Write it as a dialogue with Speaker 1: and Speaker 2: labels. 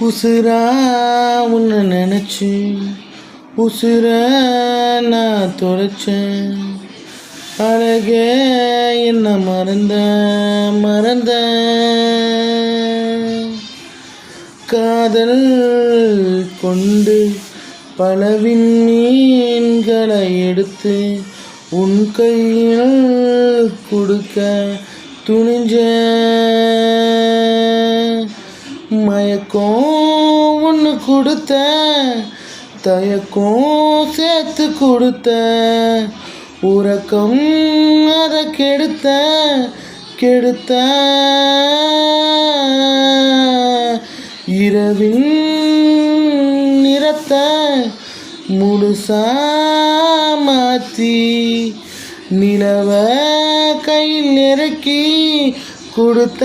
Speaker 1: உசுரா உன்னை நினச்சி உசுர நான் தொலைச்சேன் அழகே என்ன மறந்த மறந்த காதல் கொண்டு பலவின் மீன்களை எடுத்து உன் கையில் கொடுக்க துணிஞ்ச மயக்கம் ஒன்று கொடுத்த தயக்கம் சேர்த்து கொடுத்த உறக்கம் அதை கெடுத்த கெடுத்த இரவின் நிறத்த முழுசா மாத்தி நிலவ கையில் நெருக்கி கொடுத்த